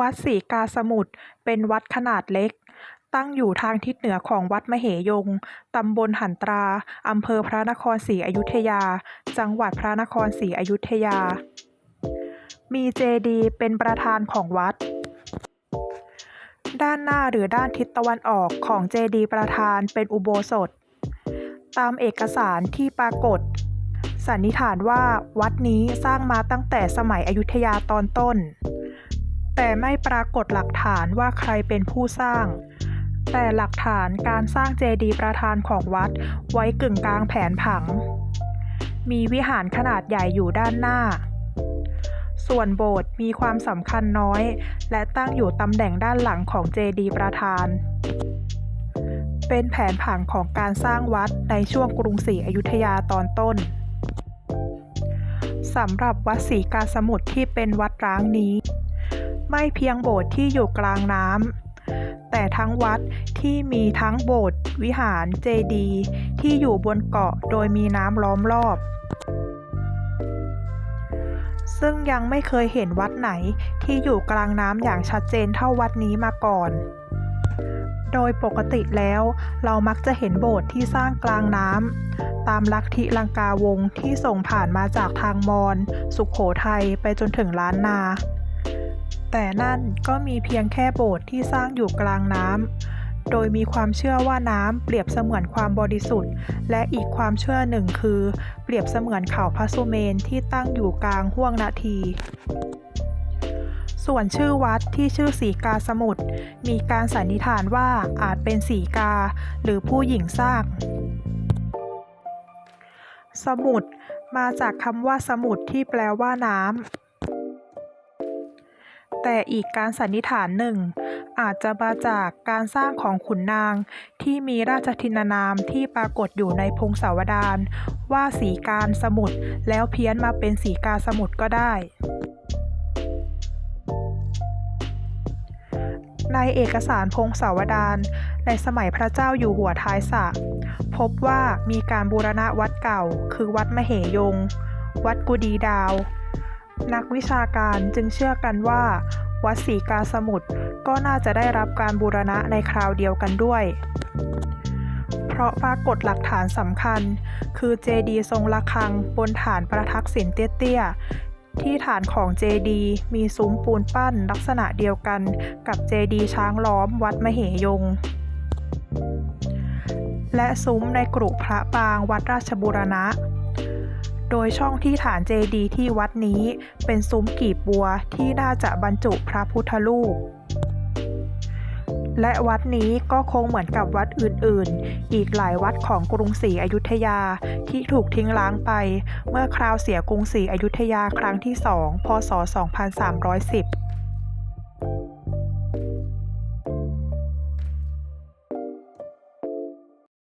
วัดศรีกาสมุทรเป็นวัดขนาดเล็ก ตั้งอยู่ทางทิศเหนือของวัดมเหยง ตำบลหันตรา อำเภอพระนครศรีอยุธยา จังหวัดพระนครศรีอยุธยา มีเจดีย์เป็นประธานของวัดด้านหน้าหรือด้านทิศตะวันออกของเจดีย์ประธานเป็นอุโบสถ ตามเอกสารที่ปรากฏ สันนิษฐานว่าวัดนี้สร้างมาตั้งแต่สมัยอยุธยาตอนต้น แต่ไม่ปรากฏหลักฐานว่าใครเป็นผู้สร้าง แต่หลักฐานการสร้างเจดีย์ประธานของวัดไว้กึ่งกลางแผนผัง มีวิหารขนาดใหญ่อยู่ด้านหน้า ส่วนโบสถ์มีความสำคัญน้อย และตั้งอยู่ตำแหน่งด้านหลังของเจดีย์ประธาน เป็นแผนผังของการสร้างวัดในช่วงกรุงศรีอยุธยาตอนต้นสำหรับวัดศรีกาสมุทรที่เป็นวัดร้างนี้ ไม่เพียงโบสถ์ที่อยู่กลางน้ำแต่ทั้งวัดที่มีทั้งโบสถ์วิหารเจดีย์ที่อยู่บนเกาะโดยมีน้ำล้อมรอบ ซึ่งยังไม่เคยเห็นวัดไหนที่อยู่กลางน้ำอย่างชัดเจนเท่าวัดนี้มาก่อนโดยปกติแล้วเรามักจะเห็นโบสถ์ที่สร้างกลางน้ำตามลัทธิลังกาวงที่ส่งผ่านมาจากทางมอญสุขโขทัยไปจนถึงล้านนา แต่นั่นก็มีเพียงแค่โบสถ์ที่สร้างอยู่กลางน้ำ โดยมีความเชื่อว่าน้ำเปรียบเสมือนความบริสุทธิ์ และอีกความเชื่อหนึ่งคือ เปรียบเสมือนเขาพระสุเมนที่ตั้งอยู่กลางห้วงนาทีส่วนชื่อวัดที่ชื่อสีกาสมุทรมีการสันนิษฐานว่าอาจเป็นสีกาหรือผู้หญิงสร้างสมุทรมาจากคำว่าสมุทรที่แปลว่าน้ำ แต่อีกการสันนิษฐานหนึ่ง อาจจะมาจากการสร้างของขุนนางที่มีราชทินานามที่ปรากฏอยู่ในพงศาวดารว่าสีการสมุทรแล้วเพี้ยนมาเป็นสีกาสมุทรก็ได้ในเอกสารพงศาวดารในสมัยพระเจ้าอยู่หัวท้ายสระพบว่ามีการบูรณะวัดเก่า คือวัดมเหยง วัดกุดีดาว นักวิชาการจึงเชื่อกันว่า วัดศรีกาสมุทรก็น่าจะได้รับการบูรณะในคราวเดียวกันด้วย เพราะปรากฏหลักฐานสำคัญ คือเจดีทรงระฆังบนฐานประทักษิณเตี้ยๆ ที่ฐานของเจดีมีซุ้มปูนปั้นลักษณะเดียวกันกับเจดีช้างล้อมวัดมเหยงและซุ้มในกรุพระปางวัดราชบูรณะ ดยช่องที่ฐานเจดีย์ที่วัดนี้ เป็นซุ้มกีบบัวที่น่าจะบรรจุพระพุทธรูป และวัดนี้ก็คงเหมือนกับวัดอื่นๆ อีกหลายวัดของกรุงศรีอยุธยาที่ถูกทิ้งล้างไป เมื่อคราวเสียกรุงศรีอยุธยาครั้งที่สองพศ 2310